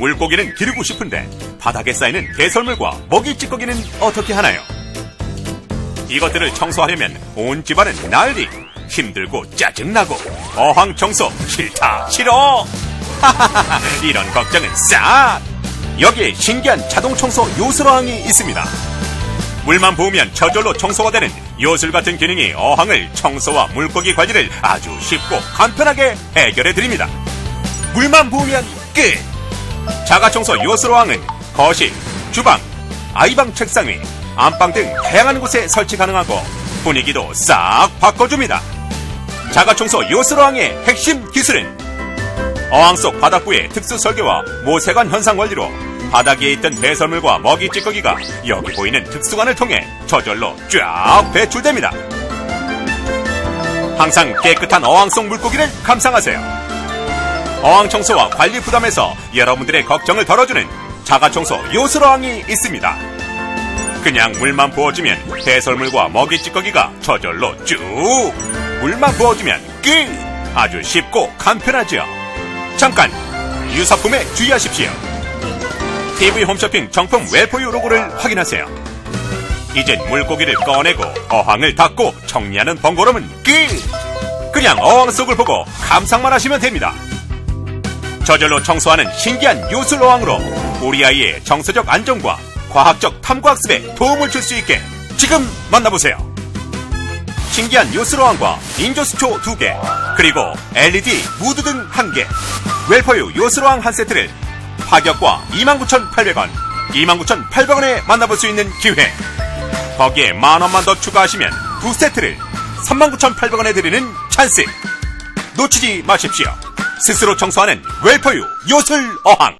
물고기는 기르고 싶은데 바닥에 쌓이는 개설물과 먹이 찌꺼기는 어떻게 하나요? 이것들을 청소하려면 온 집안은 난리 힘들고 짜증나고 어항 청소 싫다 싫어. 하하하하 이런 걱정은 싹. 여기에 신기한 자동 청소 요술어항이 있습니다. 물만 부으면 저절로 청소가 되는 요술 같은 기능이 어항을 청소와 물고기 관리를 아주 쉽고 간편하게 해결해 드립니다. 물만 부으면 끝 자가청소 요술어항은 거실, 주방, 아이방 책상 위, 안방 등 다양한 곳에 설치 가능하고 분위기도 싹 바꿔줍니다. 자가청소 요술어항의 핵심 기술은 어항 속 바닥부의 특수 설계와 모세관 현상 원리로 바닥에 있던 배설물과 먹이 찌꺼기가 여기 보이는 특수관을 통해 저절로 쫙 배출됩니다. 항상 깨끗한 어항 속 물고기를 감상하세요. 어항 청소와 관리 부담에서 여러분들의 걱정을 덜어주는 자가 청소 요술어항이 있습니다. 그냥 물만 부어주면 배설물과 먹이 찌꺼기가 저절로 쭉 물만 부어주면 끝 아주 쉽고 간편하죠. 잠깐 유사품에 주의하십시오. TV 홈쇼핑 정품 웰포유 로고를 확인하세요. 이젠 물고기를 꺼내고 어항을 닫고 정리하는 번거로움은 끝! 그냥 어항 속을 보고 감상만 하시면 됩니다. 저절로 청소하는 신기한 요술 어항으로 우리 아이의 정서적 안정과 과학적 탐구학습에 도움을 줄 수 있게 지금 만나보세요. 신기한 요술 어항과 인조수초 2개, 그리고 LED 무드 등 1개, 웰퍼유 요술 어항 한 세트를 파격과 29,800원, 29,800원에 만나볼 수 있는 기회. 거기에 만 원만 더 추가하시면 두 세트를 39,800원에 드리는 찬스. 놓치지 마십시오. 스스로 청소하는 웰퍼유 요술 어항.